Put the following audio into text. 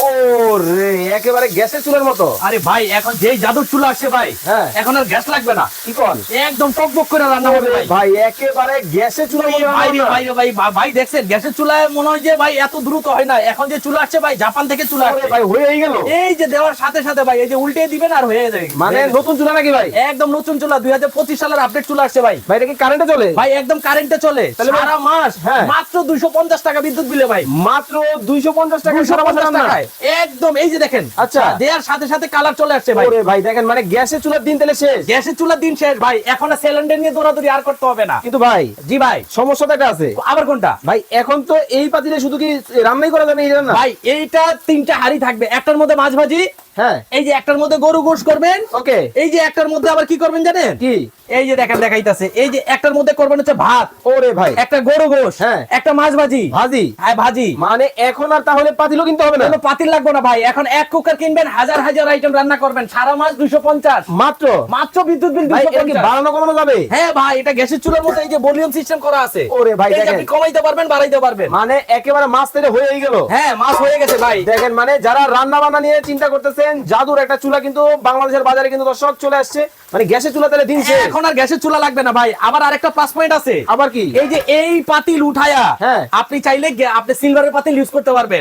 Oh. রে একেবারে গ্যাসের চুলার মতো। আরে ভাই এখন যেই জাদুর চুলা আসছে ভাই হ্যাঁ। এখন আর গ্যাস লাগবে না। কি কন একদম টকবক করে রান্না হবে ভাই। ভাই একেবারে গ্যাসের মতো ভাই রে ভাই রে ভাই ভাই দেখছেন গ্যাসের চুলায় মনে হয় যে ভাই এত দ্রুত হয় না। এখন যে চুলা আসছে ভাই জাপান থেকে চুলা আসছে। ভাই হয়েই গেল। এই যে দেওয়ার সাথে সাথে ভাই এই যে উল্টে দিবেন আর হয়ে যাবে। মানে নতুন চুলা নাকি ভাই? একদম নতুন চুলা দুই হাজার পঁচিশ সালের আপডেট চুলা আসছে ভাই। ভাই এটা কি কারেন্টে চলে? ভাই একদম কারেন্টে চলে। তাহলে সারা মাস হ্যাঁ। মাত্র দুইশো পঞ্চাশ টাকা বিদ্যুৎ বিলে ভাই। মাত্র দুইশো পঞ্চাশ টাকা দুইশো সারা মাস টাকায়। একদম এই যে দেখেন আচ্ছা। দেওয়ার সাথে সাথে কালার চলে আসছে ভাই। ওরে ভাই দেখেন মানে গ্যাসের চুলার দিন তাহলে শেষ। গ্যাসের চুলার দিন শেষ। ভাই এখন সিলিন্ডার নিয়ে দৌড়াদৌড়ি আর করতে হবে না। কিন্তু ভাই জি ভাই। সমস্যা তো একটা আছে। আবার কোনটা? ভাই এখন তো এই পাতিলে শুধু কি রান্নাই করা যাবে এই রান্না ভাই এইটা তিনটা হাড়ি থাকবে। একটার মধ্যে মাছ ভাজি হ্যাঁ। এই যে একটার মধ্যে গরু গোশ করবেন ওকে। এই যে একটার মধ্যে আবার কি করবেন জানেন? কি? এই যে দেখেন দেখাইতাছে। এই যে একটার মধ্যে করবেন হচ্ছে ভাত। ওরে ভাই। একটা গরু গোশ হ্যাঁ। একটা মাছ ভাজি। ভাজি? হ্যাঁ ভাজি। মানে এখন আর তাহলে পাতিলও কিনতে হবে না? কোনো পাতিল লাগবে না ভাই। এখন এক কুকার কিনবেন হাজার হাজার আইটেম রান্না করবেন। সারা মাস দুইশো পঞ্চাশ। মাত্র? মাত্র বিদ্যুৎ বিল বাড়ানো কমানো যাবে? হ্যাঁ ভাই এটা গ্যাসের চুলার মতো এই যে ভলিউম সিস্টেম করা আছে। ওরে ভাই দেখেন। আপনি কমাইতে পারবেন বাড়াইতে পারবেন। মানে একেবারে মাছ তেলে হয়েই গেল। হ্যাঁ মাস হয়ে গেছে ভাই। দেখেন মানে যারা রান্না বান্না নিয়ে চিন্তা করতেছেন জাদুর একটা চুলা কিন্তু বাংলাদেশের বাজারে কিন্তু দর্শক চলে আসছে। মানে গ্যাসের চুলা তাহলে দিন এখন আর গ্যাসের চুলা লাগবে না ভাই। আবার আরেকটা প্লাস পয়েন্ট আছে। আবার কি? এই যে এই পাতিল উঠায়া হ্যাঁ। আপনি চাইলে আপনি সিলভারের পাতিল ইউজ করতে পারবেন।